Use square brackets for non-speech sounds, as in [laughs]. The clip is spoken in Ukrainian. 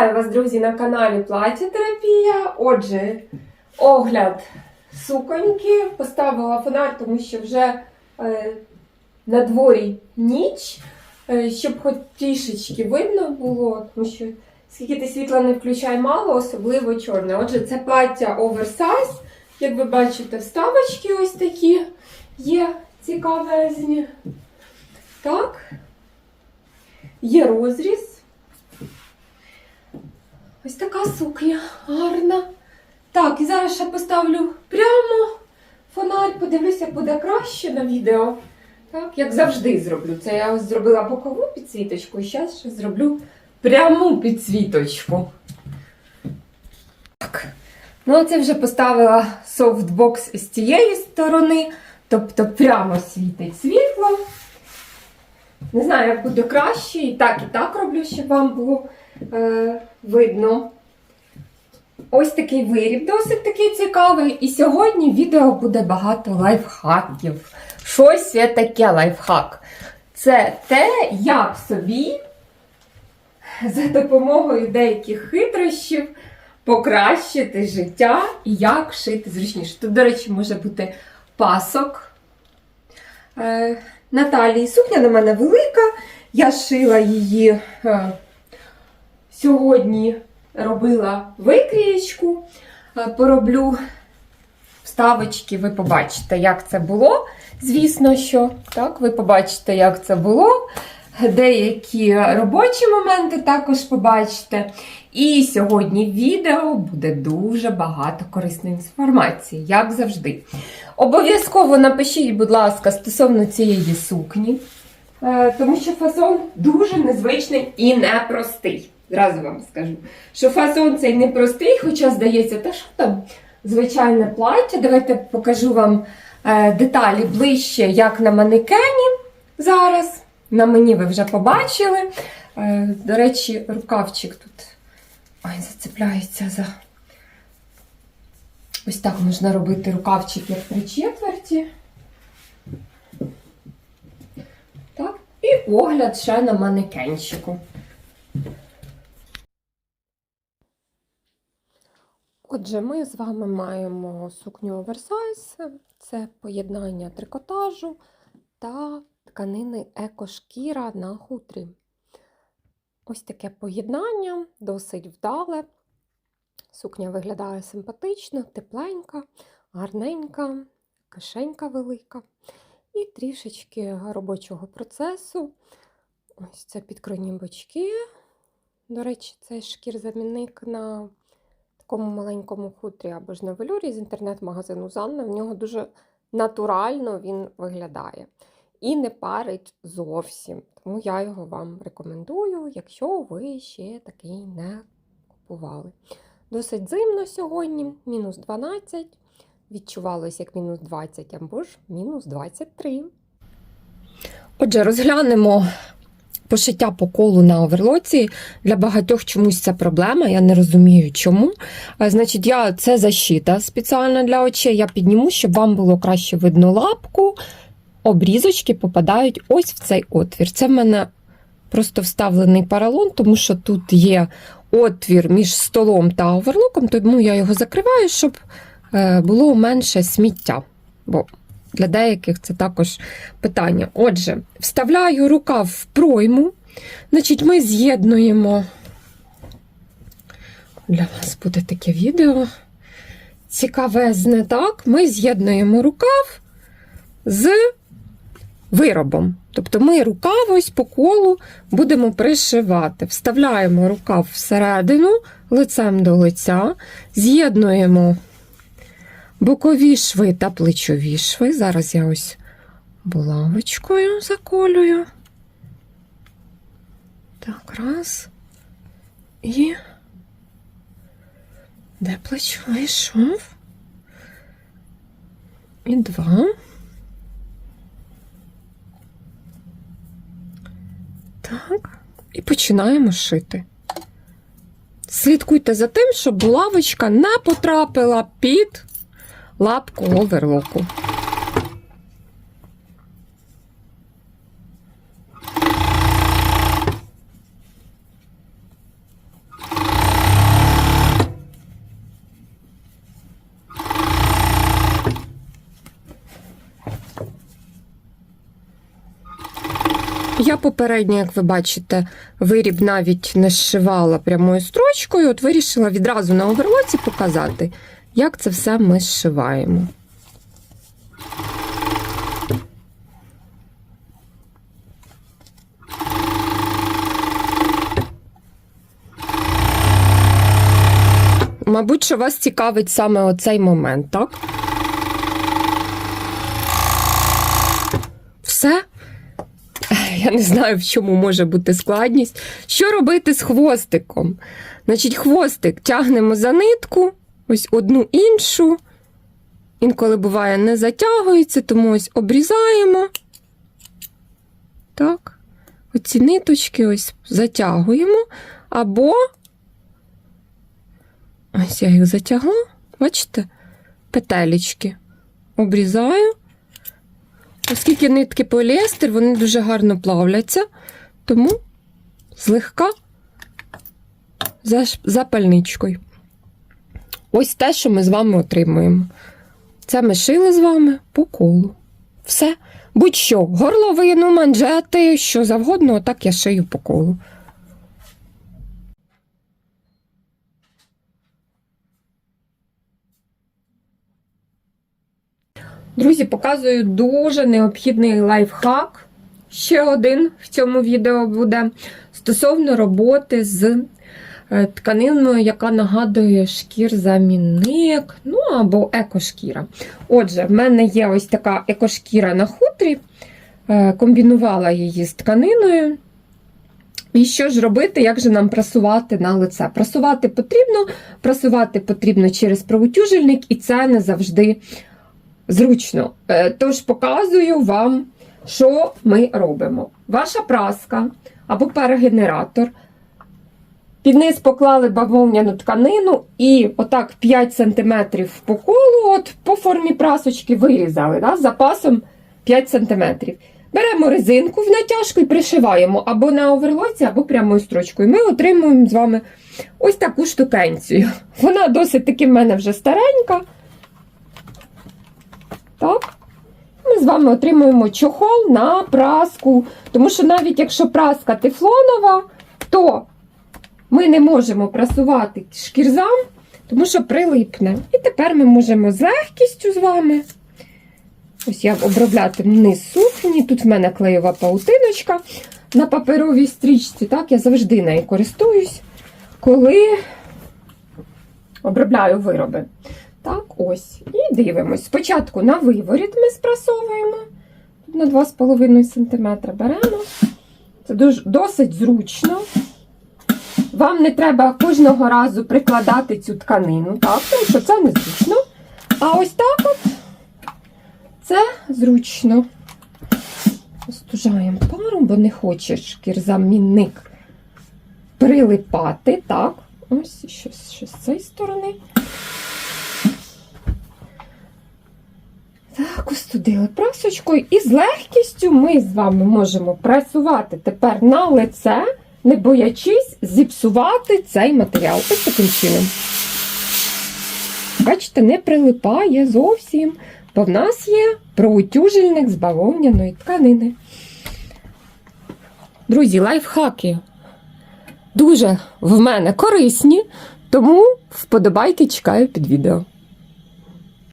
Вітаю вас, друзі, на каналі Плаття Терапія. Отже, огляд суконьки. Поставила фонарь, тому що вже е, на дворі ніч, е, щоб хоч трішечки видно було, тому що скільки ти світла не включай мало, особливо чорне. Отже, це плаття оверсайз. Як ви бачите, вставочки ось такі є цікавезні. Так. Є розріз. Ось така сукня гарна. Так, і зараз ще поставлю прямо фонарь, подивлюся, буде краще на відео. Так, як завжди зроблю. Це я ось зробила бокову підсвіточку, і зараз ще зроблю пряму підсвіточку. Так. Ну, а це вже поставила софтбокс з цієї сторони, тобто прямо світить світло. Не знаю, як буде краще, і так, і так роблю, щоб вам було е, видно. Ось такий виріб, досить такий цікавий. І сьогодні відео буде багато лайфхаків. Щось є таке лайфхак. Це те, як собі за допомогою деяких хитрощів покращити життя і як шити зручніше. Тут, до речі, може бути пасок. Е, Наталії сукня на мене велика. Я шила її е, сьогодні, робила викрієчку. Е, пороблю вставочки, ви побачите, як це було. Звісно, що так, ви побачите, як це було. Деякі робочі моменти також побачите. І сьогодні в відео буде дуже багато корисної інформації, як завжди. Обов'язково напишіть, будь ласка, стосовно цієї сукні, е, тому що фасон дуже незвичний і непростий. Зразу вам скажу, що фасон цей непростий, хоча здається, та що там звичайне плаття. Давайте покажу вам е, деталі ближче, як на манекені зараз. На мені ви вже побачили. Е, До речі, рукавчик тут ой, зацепляється за. Ось так можна робити рукавчик як три четверті. Так, і огляд ще на манекенчику. Отже, ми з вами маємо сукню оверсайз. Це поєднання трикотажу та тканини екошкіра на хутрі. Ось таке поєднання, досить вдале. Сукня виглядає симпатично, тепленька, гарненька, кишенька велика. І трішечки робочого процесу. Ось це підкроні бочки. До речі, це шкір-замінник на такому маленькому хутрі або ж на велюрі з інтернет-магазину Занна. В нього дуже натурально він виглядає. І не парить зовсім. Тому я його вам рекомендую, якщо ви ще такий не купували. Досить зимно сьогодні, мінус 12. Відчувалось як мінус 20 або ж мінус 23. Отже, розглянемо пошиття по колу на оверлоці. Для багатьох чомусь це проблема, я не розумію чому. Значить, я це защита спеціальна для очей. Я підніму, щоб вам було краще видно лапку. Обрізочки попадають ось в цей отвір. Це в мене просто вставлений паралон, тому що тут є отвір між столом та оверлоком, тому я його закриваю, щоб е, було менше сміття. Бо для деяких це також питання. Отже, вставляю рукав в пройму. Значить, ми з'єднуємо. Для вас буде таке відео. Цікавезне, так? Ми з'єднуємо рукав з виробом. Тобто ми рукав ось по колу будемо пришивати. Вставляємо рукав всередину, лицем до лиця, з'єднуємо бокові шви та плечові шви. Зараз я ось булавочкою заколюю. Так, раз. І де плечовий шов? І два. Так, і починаємо шити. Слідкуйте за тим, щоб булавочка не потрапила під лапку оверлоку. Я попередньо, як ви бачите, виріб навіть не зшивала прямою строчкою, от вирішила відразу на оверлоці показати як це все ми зшиваємо. Мабуть, що вас цікавить саме оцей момент, так? Все? [laughs] Я не знаю, в чому може бути складність. Що робити з хвостиком? Значить, хвостик тягнемо за нитку, ось одну іншу. Інколи буває не затягується, тому ось обрізаємо. Так. Оці ниточки ось затягуємо. Або ось я їх затягла, бачите? Петелечки. Обрізаю. Оскільки нитки поліестер, вони дуже гарно плавляться, тому злегка за запальничкою. Ось те, що ми з вами отримуємо. Це ми шили з вами по колу. Все. Будь-що, горловину, манжети, що завгодно, отак я шию по колу. Друзі, показую дуже необхідний лайфхак. Ще один в цьому відео буде стосовно роботи з тканиною, яка нагадує шкір-замінник, ну або екошкіра. Отже, в мене є ось така екошкіра на хутрі, Е, комбінувала її з тканиною. І що ж робити, як же нам прасувати на лице? Прасувати потрібно, прасувати потрібно через правотюжельник, і це не завжди зручно. Е, Тож показую вам, що ми робимо. Ваша праска або перегенератор. Під низ поклали бавовняну тканину і отак 5 см по колу, от по формі прасочки вирізали да, запасом 5 см. Беремо резинку в натяжку і пришиваємо або на оверлоці, або прямою строчкою. Ми отримуємо з вами ось таку штукенцію. Вона досить таки в мене вже старенька. Так. Ми з вами отримуємо чохол на праску. Тому що навіть якщо праска тефлонова, то ми не можемо прасувати шкірзам, тому що прилипне. І тепер ми можемо з легкістю з вами. Ось я обробляти низ сукні. Тут в мене клеєва паутиночка на паперовій стрічці. Так, я завжди нею користуюсь, коли обробляю вироби. Так, ось. І дивимось. Спочатку на виворіт ми спрасовуємо. На 2,5 см беремо. Це дуже, досить зручно. Вам не треба кожного разу прикладати цю тканину, так, тому що це незручно. А ось так от це зручно. Остужаємо пару, бо не хоче шкірзамінник прилипати. Так, ось ще, ще з цієї сторони. Так, остудили прасочкою. І з легкістю ми з вами можемо пресувати тепер на лице, не боячись зіпсувати цей матеріал. Ось таким чином. Бачите, не прилипає зовсім, бо в нас є проутюжельник з бавовняної тканини. Друзі, лайфхаки дуже в мене корисні, тому вподобайки чекаю під відео.